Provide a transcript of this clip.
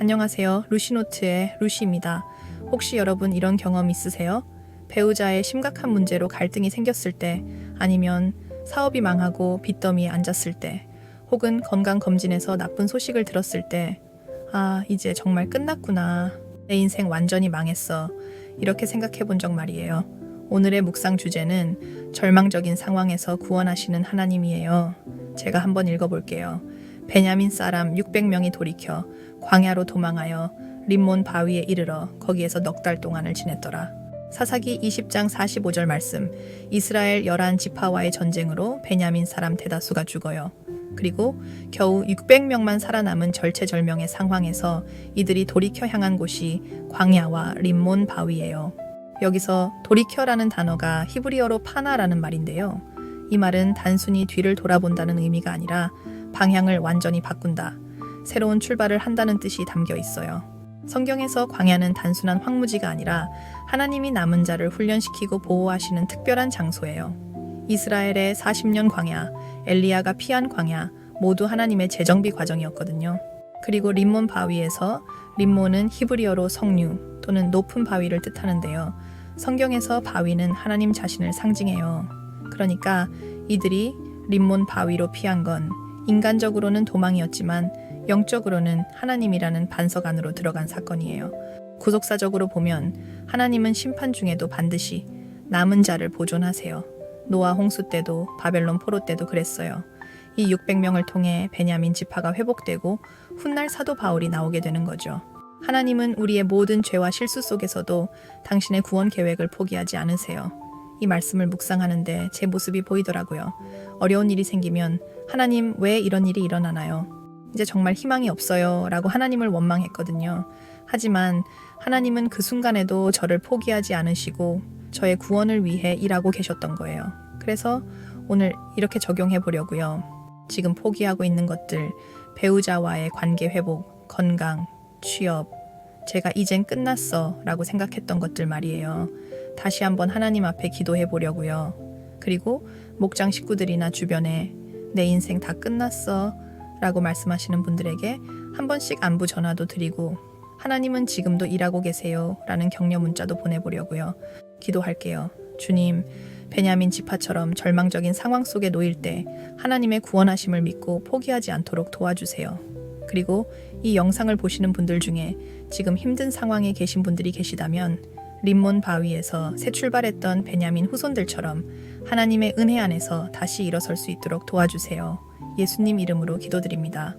안녕하세요. 루시노트의 루시입니다. 혹시 여러분 이런 경험 있으세요? 배우자의 심각한 문제로 갈등이 생겼을 때, 아니면 사업이 망하고 빚더미에 앉았을 때, 혹은 건강검진에서 나쁜 소식을 들었을 때, 아, 이제 정말 끝났구나. 내 인생 완전히 망했어. 이렇게 생각해 본 적 말이에요. 오늘의 묵상 주제는 절망적인 상황에서 구원하시는 하나님이에요. 제가 한번 읽어볼게요. 베냐민 사람 600명이 돌이켜 광야로 도망하여 림몬 바위에 이르러 거기에서 넉 달 동안을 지냈더라. 사사기 20장 45절 말씀. 이스라엘 열한 지파와의 전쟁으로 베냐민 사람 대다수가 죽어요. 그리고 겨우 600명만 살아남은 절체절명의 상황에서 이들이 돌이켜 향한 곳이 광야와 림몬 바위예요. 여기서 돌이켜라는 단어가 히브리어로 파나라는 말인데요. 이 말은 단순히 뒤를 돌아본다는 의미가 아니라 방향을 완전히 바꾼다. 새로운 출발을 한다는 뜻이 담겨 있어요. 성경에서 광야는 단순한 황무지가 아니라 하나님이 남은 자를 훈련시키고 보호하시는 특별한 장소예요. 이스라엘의 40년 광야, 엘리야가 피한 광야, 모두 하나님의 재정비 과정이었거든요. 그리고 림몬 바위에서 림몬은 히브리어로 성류 또는 높은 바위를 뜻하는데요. 성경에서 바위는 하나님 자신을 상징해요. 그러니까 이들이 림몬 바위로 피한 건 인간적으로는 도망이었지만 영적으로는 하나님이라는 반석 안으로 들어간 사건이에요. 구속사적으로 보면 하나님은 심판 중에도 반드시 남은 자를 보존하세요. 노아 홍수 때도 바벨론 포로 때도 그랬어요. 이 600명을 통해 베냐민 지파가 회복되고 훗날 사도 바울이 나오게 되는 거죠. 하나님은 우리의 모든 죄와 실수 속에서도 당신의 구원 계획을 포기하지 않으세요. 이 말씀을 묵상하는데 제 모습이 보이더라고요. 어려운 일이 생기면 하나님 왜 이런 일이 일어나나요? 이제 정말 희망이 없어요. 라고 하나님을 원망했거든요. 하지만 하나님은 그 순간에도 저를 포기하지 않으시고 저의 구원을 위해 일하고 계셨던 거예요. 그래서 오늘 이렇게 적용해 보려고요. 지금 포기하고 있는 것들, 배우자와의 관계 회복, 건강, 취업, 제가 이젠 끝났어 라고 생각했던 것들 말이에요. 다시 한번 하나님 앞에 기도해 보려고요. 그리고 목장 식구들이나 주변에 내 인생 다 끝났어 라고 말씀하시는 분들에게 한 번씩 안부 전화도 드리고 하나님은 지금도 일하고 계세요 라는 격려 문자도 보내보려고요. 기도할게요. 주님, 베냐민 지파처럼 절망적인 상황 속에 놓일 때 하나님의 구원하심을 믿고 포기하지 않도록 도와주세요. 그리고 이 영상을 보시는 분들 중에 지금 힘든 상황에 계신 분들이 계시다면 림몬 바위에서 새 출발했던 베냐민 후손들처럼 하나님의 은혜 안에서 다시 일어설 수 있도록 도와주세요. 예수님 이름으로 기도드립니다.